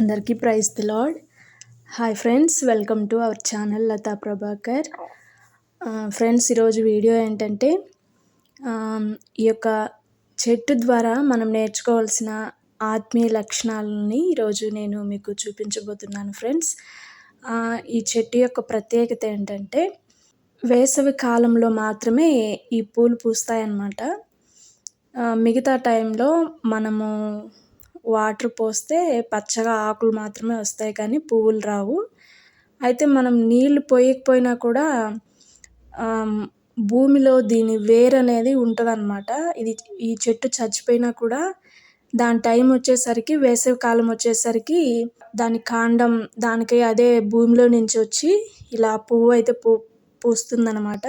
అందరికీ praise the Lord hi friends welcome to our channel Latha Prabhakar. Friends ఈరోజు video ఏంటంటే ఈ యొక్క చెట్టు ద్వారా మనం నేర్చుకోవాల్సిన ఆత్మీయ లక్షణాలని ఈరోజు నేను మీకు చూపించబోతున్నాను ఫ్రెండ్స్. ఈ చెట్టు యొక్క ప్రత్యేకత ఏంటంటే వేసవి కాలంలో మాత్రమే ఈ పూలు పూస్తాయన్నమాట. మిగతా టైంలో మనము వాటర్ పోస్తే పచ్చగా ఆకులు మాత్రమే వస్తాయి కానీ పువ్వులు రావు. అయితే మనం నీళ్ళు పోయకపోయినా కూడా భూమిలో దీని వేరు అనేది ఉంటుందన్నమాట. ఇది ఈ చెట్టు చచ్చిపోయినా కూడా దాని టైం వచ్చేసరికి వేసవికాలం వచ్చేసరికి దాని కాండం దానికి అదే భూమిలో నుంచి వచ్చి ఇలా పువ్వు అయితే పూ పూస్తుందన్నమాట.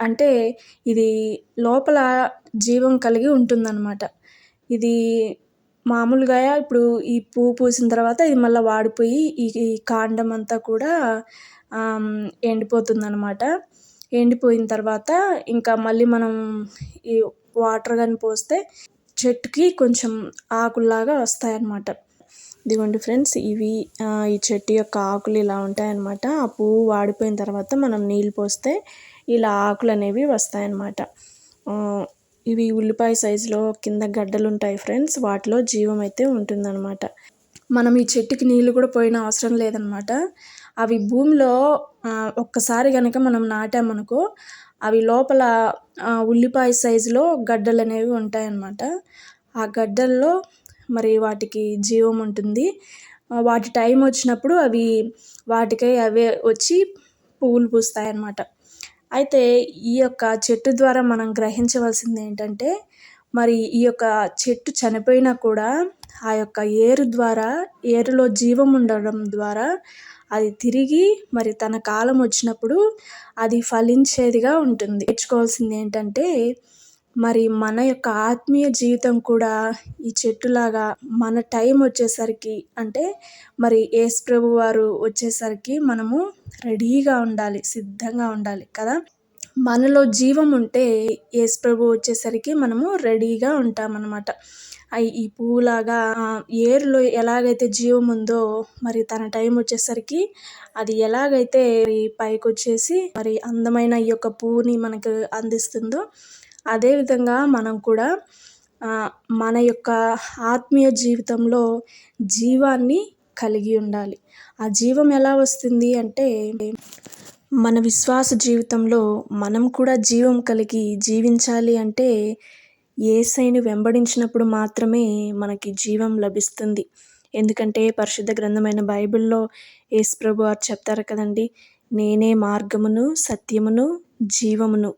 అంటే ఇది లోపల జీవం కలిగి ఉంటుందన్నమాట. ఇది మామూలుగా ఇప్పుడు ఈ పువ్వు పూసిన తర్వాత ఇది మళ్ళీ వాడిపోయి ఈ ఈ కాండం అంతా కూడా ఎండిపోతుందనమాట ఎండిపోయిన తర్వాత ఇంకా మళ్ళీ మనం ఈ వాటర్ కానీ పోస్తే చెట్టుకి కొంచెం ఆకుల్లాగా వస్తాయన్నమాట. ఇదిగోండి ఫ్రెండ్స్ ఇవి ఈ చెట్టు యొక్క ఆకులు ఇలా ఉంటాయన్నమాట. ఆ పువ్వు వాడిపోయిన తర్వాత మనం నీళ్ళు పోస్తే ఇలా ఆకులు అనేవి వస్తాయన్నమాట ఇవి ఉల్లిపాయ సైజులో కింద గడ్డలు ఉంటాయి ఫ్రెండ్స్. వాటిలో జీవం అయితే ఉంటుందన్నమాట. మనం ఈ చెట్టుకి నీళ్ళు కూడా పోయిన అవసరం లేదనమాట అవి భూమిలో ఒక్కసారి కనుక మనం నాటామనుకో అవి లోపల ఉల్లిపాయ సైజులో గడ్డలు అనేవి ఉంటాయన్నమాట. ఆ గడ్డల్లో మరి వాటికి జీవం ఉంటుంది. వాటి టైం వచ్చినప్పుడు అవి వాటికై అవే వచ్చి పువ్వులు పూస్తాయి అన్నమాట అయితే ఈ యొక్క చెట్టు ద్వారా మనం గ్రహించవలసింది ఏంటంటే మరి ఈ యొక్క చెట్టు చనిపోయినా కూడా ఆ యొక్క ఏరు ద్వారా ఏరులో జీవం ఉండడం ద్వారా అది తిరిగి మరి తన కాలం వచ్చినప్పుడు అది ఫలించేదిగా ఉంటుంది. నేర్చుకోవాల్సింది ఏంటంటే మరి మన యొక్క ఆత్మీయ జీవితం కూడా ఈ చెట్టులాగా మన టైం వచ్చేసరికి అంటే మరి యేసు ప్రభు వారు వచ్చేసరికి మనము రెడీగా ఉండాలి సిద్ధంగా ఉండాలి కదా? మనలో జీవం ఉంటే యేసు ప్రభు వచ్చేసరికి మనము రెడీగా ఉంటామన్నమాట. ఈ పువ్వులాగా ఏరులో ఎలాగైతే జీవం ఉందో మరి తన టైం వచ్చేసరికి అది ఎలాగైతే పైకి వచ్చేసి మరి అందమైన ఈ యొక్క పువ్వుని మనకు అందిస్తుందో అదేవిధంగా మనం కూడా మన యొక్క ఆత్మీయ జీవితంలో జీవాన్ని కలిగి ఉండాలి. ఆ జీవం ఎలా వస్తుంది అంటే మన విశ్వాస జీవితంలో మనం కూడా జీవం కలిగి జీవించాలి అంటే ఏసైని వెంబడించినప్పుడు మాత్రమే మనకి జీవం లభిస్తుంది. ఎందుకంటే పరిశుద్ధ గ్రంథమైన బైబిల్లో యేసు ప్రభు వారు చెప్తారు కదండి నేనే మార్గమును సత్యమును జీవమును.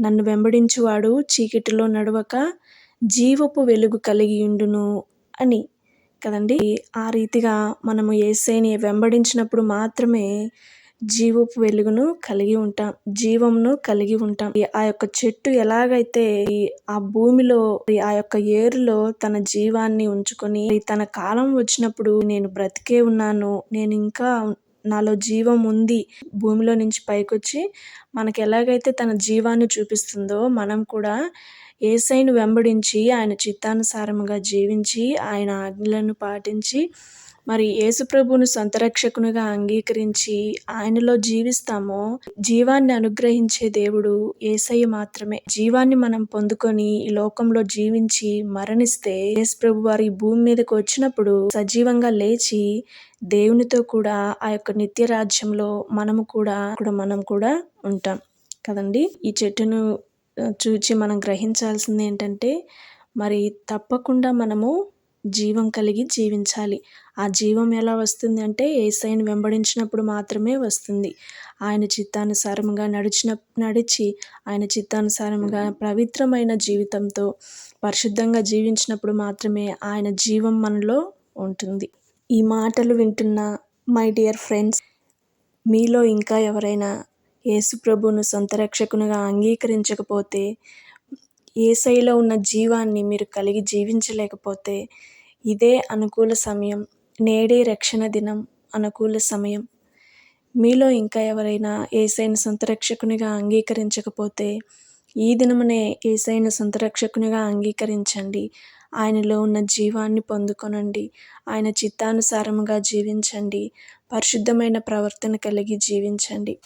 నన్ను వెంబడించువాడు చీకటిలో నడవక జీవపు వెలుగు కలిగి ఉండును అని కదండి. ఆ రీతిగా మనము ఏసైని వెంబడించినప్పుడు మాత్రమే జీవపు వెలుగును కలిగి ఉంటాం జీవమును కలిగి ఉంటాం. ఆ యొక్క చెట్టు ఎలాగైతే ఆ భూమిలో ఈ ఆ యొక్క ఏరులో తన జీవాన్ని ఉంచుకొని తన కాలం వచ్చినప్పుడు నేను బ్రతికే ఉన్నాను నేను ఇంకా నాలో జీవం ఉంది భూమిలో నుంచి పైకొచ్చి మనకి ఎలాగైతే తన జీవాన్ని చూపిస్తుందో మనం కూడా ఏసైను వెంబడించి ఆయన చిత్తానుసారముగా జీవించి ఆయన ఆజ్ఞలను పాటించి మరి యేసుప్రభువును సొంత రక్షకునిగా అంగీకరించి ఆయనలో జీవిస్తామో జీవాన్ని అనుగ్రహించే దేవుడు ఏసయ్య మాత్రమే. జీవాన్ని మనం పొందుకొని ఈ లోకంలో జీవించి మరణిస్తే యేసుప్రభు వారి భూమి మీదకి వచ్చినప్పుడు సజీవంగా లేచి దేవునితో కూడా ఆ యొక్క నిత్య రాజ్యంలో మనము కూడా కూడా మనం కూడా ఉంటాం కదండి. ఈ చెట్టును చూచి మనం గ్రహించాల్సింది ఏంటంటే మరి తప్పకుండా మనము జీవం కలిగి జీవించాలి. ఆ జీవం ఎలా వస్తుంది అంటే ఏసైని వెంబడించినప్పుడు మాత్రమే వస్తుంది. ఆయన చిత్తానుసారముగా నడిచిన నడిచి ఆయన చిత్తానుసారముగా పవిత్రమైన జీవితంతో పరిశుద్ధంగా జీవించినప్పుడు మాత్రమే ఆయన జీవం మనలో ఉంటుంది. ఈ మాటలు వింటున్న మై డియర్ ఫ్రెండ్స్ మీలో ఇంకా ఎవరైనా యేసు ప్రభువును సొంత రక్షకునిగా అంగీకరించకపోతే ఏసైలో ఉన్న జీవాన్ని మీరు కలిగి జీవించలేకపోతే ఇదే అనుకూల సమయం నేడే రక్షణ దినం అనుకూల సమయం. మీలో ఇంకా ఎవరైనా ఏసైన సొంత రక్షకునిగా అంగీకరించకపోతే ఈ దినమునే ఏసైన సొంత రక్షకునిగా అంగీకరించండి. ఆయనలో ఉన్న జీవాన్ని పొందుకొనండి. ఆయన చిత్తానుసారముగా జీవించండి. పరిశుద్ధమైన ప్రవర్తన కలిగి జీవించండి.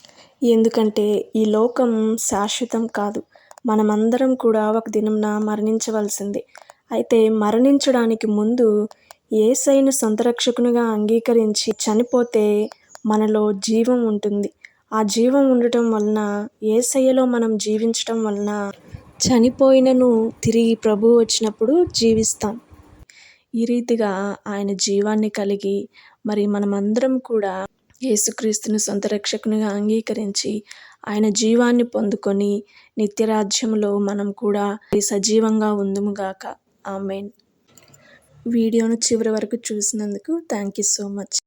ఎందుకంటే ఈ లోకం శాశ్వతం కాదు. మనమందరం కూడా ఒక దినంన మరణించవలసింది. అయితే మరణించడానికి ముందు ఏసైను సొంత రక్షకునిగా అంగీకరించి చనిపోతే మనలో జీవం ఉంటుంది. ఆ జీవం ఉండటం వలన ఏసయ్యలో మనం జీవించటం వలన చనిపోయినను తిరిగి ప్రభు వచ్చినప్పుడు జీవిస్తాం. ఈ రీతిగా ఆయన జీవాన్ని కలిగి మరి మనమందరం కూడా యేసుక్రీస్తుని సొంత రక్షకునిగా అంగీకరించి ఆయన జీవాన్ని పొందుకొని నిత్యరాజ్యంలో మనం కూడా సజీవంగా ఉందుముగాక ఆమెన్. వీడియోను చివరి వరకు చూసినందుకు థ్యాంక్ యూ సో మచ్.